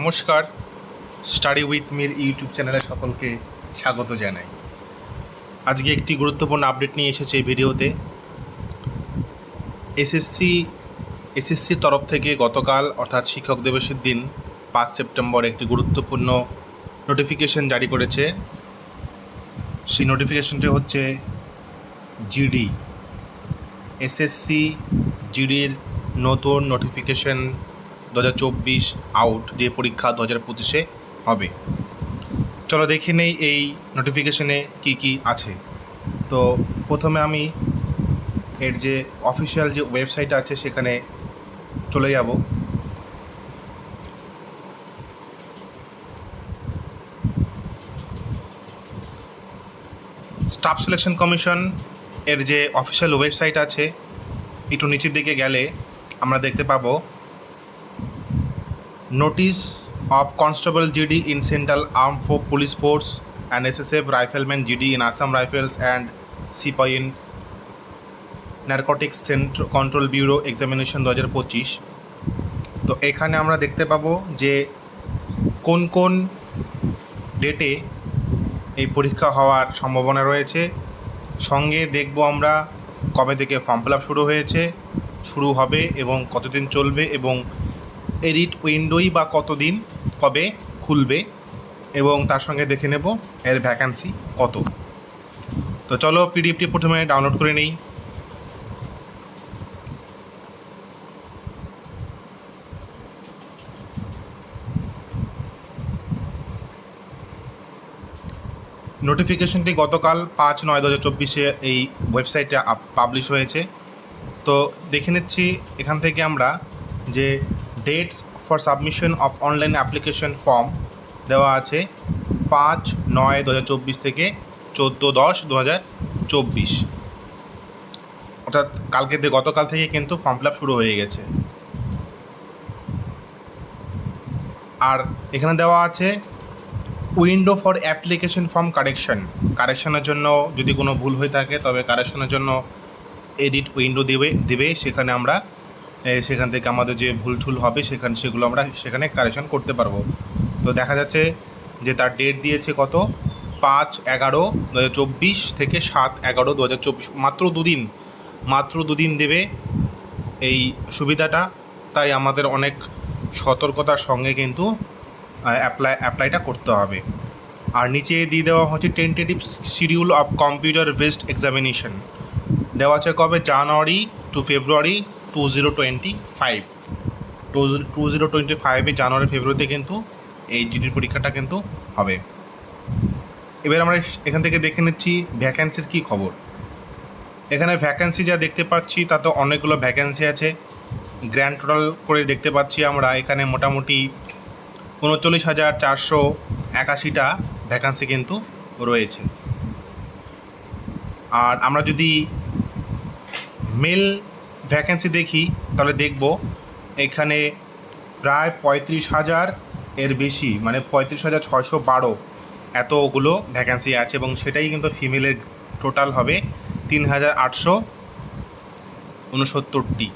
নমস্কার study with Mir YouTube চ্যানেলে সকলকে স্বাগত জানাই। আজকে একটি গুরুত্বপূর্ণ আপডেট নিয়ে এসেছে এই ভিডিওতে। এসএসসি এসএসসির তরফ থেকে গতকাল, অর্থাৎ শিক্ষক দিবসের দিন, পাঁচ সেপ্টেম্বর একটি গুরুত্বপূর্ণ নোটিফিকেশন জারি করেছে। সেই নোটিফিকেশনটি হচ্ছে জিডি এসএসসি জিডির নতুন নোটিফিকেশন দু হাজার চব্বিশ আউট যে পরীক্ষা দু হাজার পঁচিশে হবে। চলো দেখে নেই এই নোটিফিকেশনে কি কি আছে। তো প্রথমে আমি এর যে অফিসিয়াল যে ওয়েবসাইট আছে সেখানে চলে যাব। স্টাফ সিলেকশন কমিশন এর যে অফিসিয়াল ওয়েবসাইট আছে, একটু নিচের দিকে গেলে আমরা দেখতে পাবো। Notice Constable GD in Central Armed for Police Force and SSF Rifleman GD in Assam Rifles and Sipai in Narcotics Central Control Bureau Examination দু হাজার পঁচিশ তো এখানে আমরা দেখতে পাবো যে কোন কোন ডেটে এই পরীক্ষা হওয়ার সম্ভাবনা রয়েছে সঙ্গে দেখব আমরা কবে থেকে ফর্ম ফিল আপ শুরু হয়েছে শুরু হবে এবং কতদিন চলবে এবং এডিট উইন্ডোই বা কতদিন কবে খুলবে এবং তার সঙ্গে দেখে নেব এর ভ্যাকান্সি কত। তো চলো পিডিএফটি প্রথমে ডাউনলোড করে নেই। নোটিফিকেশনটি গতকাল পাঁচ নয় দু হাজার চব্বিশে এই ওয়েবসাইটে পাবলিশ হয়েছে। তো দেখে নিচ্ছি এখান থেকে আমরা যে dates for submission of online application form দেওয়া আছে পাঁচ নয় দু থেকে চোদ্দ দশ দু হাজার চব্বিশ। অর্থাৎ কালকে গতকাল থেকে কিন্তু ফর্ম ফিল শুরু হয়ে গেছে। আর এখানে দেওয়া আছে window for application form correction কারেকশনের জন্য যদি কোনো ভুল হয়ে থাকে, তবে কারেকশনের জন্য এডিট উইন্ডো দেবে দেবে, সেখানে আমরা সেখান থেকে আমাদের যে ভুল ঠুল হবে, সেখানে সেগুলো আমরা সেখানে কারেকশন করতে পারব। তো দেখা যাচ্ছে যে তার ডেট দিয়েছে কত? পাঁচ এগারো দু চব্বিশ থেকে সাত এগারো দু হাজার চব্বিশ। মাত্র দুদিন মাত্র দুদিন দেবে এই সুবিধাটা। তাই আমাদের অনেক সতর্কতার সঙ্গে কিন্তু অ্যাপ্লাই অ্যাপ্লাইটা করতে হবে। আর নিচে দিয়ে দেওয়া হচ্ছে tentative schedule of computer based examination দেওয়া আছে কবে? January to February two zero twenty five to two zero twenty ফাইভে জানুয়ারি, ফেব্রুয়ারিতে কিন্তু এই জিডির পরীক্ষাটা কিন্তু হবে। এবার আমরা এখান থেকে দেখে নিচ্ছি ভ্যাকেন্সির কী খবর। এখানে ভ্যাকেন্সি যা দেখতে পাচ্ছি, তাতে অনেকগুলো ভ্যাকেন্সি আছে। গ্র্যান্ড টোটাল করে দেখতে পাচ্ছি আমরা, এখানে মোটামুটি উনচল্লিশ হাজার চারশো একাশিটা ভ্যাকান্সি কিন্তু রয়েছে। আর আমরা যদি মেল ভ্যাকেন্সি দেখি, তাহলে দেখব। এখানে প্রায় পঁয়ত্রিশ হাজার এর বেশি মানে পঁয়ত্রিশ হাজার ছয়শো বারো এতগুলো ভ্যাকেন্সি আছে এবং সেটাই কিন্তু ফিমেলের টোটাল হবে তিন হাজার আটশো উনসত্তরটি।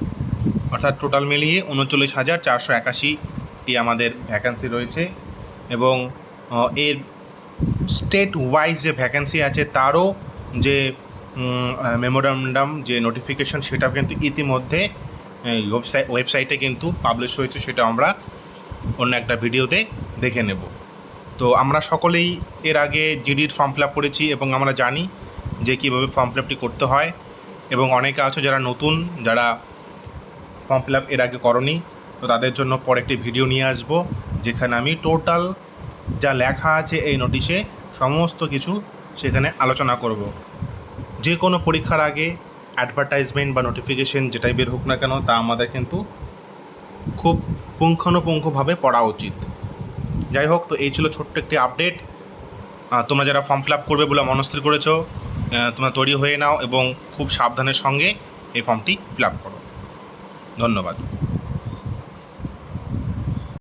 অর্থাৎ টোটাল মিলিয়ে উনচল্লিশ হাজার চারশো একাশিটি আমাদের ভ্যাকেন্সি রয়েছে এবং এর স্টেট ওয়াইজ যে ভ্যাকেন্সি আছে, তারও যে মেমোরান্ডাম যে নোটিফিকেশন সেটাও কিন্তু ইতিমধ্যে ওয়েবসাইট ওয়েবসাইটে কিন্তু পাবলিশ হয়েছে, সেটা আমরা অন্য একটা ভিডিওতে দেখে নেব। তো আমরা সকলেই এর আগে জিডির ফর্ম ফিল আপ করেছি এবং আমরা জানি যে কীভাবে ফর্ম ফিল আপটি করতে হয় এবং অনেকে আছে যারা নতুন, যারা ফর্ম ফিল আপ এর আগে করনি, তো তাদের জন্য পরে একটি ভিডিও নিয়ে আসব, যেখানে আমি টোটাল যা লেখা আছে এই নোটিশে সমস্ত কিছু সেখানে আলোচনা করব। যে কোনো পরীক্ষার আগে অ্যাডভার্টাইজমেন্ট বা নোটিফিকেশন যেটাই বের হোক না কেন, তা আমাদের কিন্তু খুব পুঙ্খানুপুঙ্খভাবে পড়া উচিত। যাই হোক, তো এই ছিল ছোট্ট একটি আপডেট তোমরা যারা ফর্ম ফিল আপ করবে বলে মনস্থির করেছ তোমরা তৈরি হয়ে নাও এবং খুব সাবধানের সঙ্গে এই ফর্মটি ফিল আপ করো। ধন্যবাদ।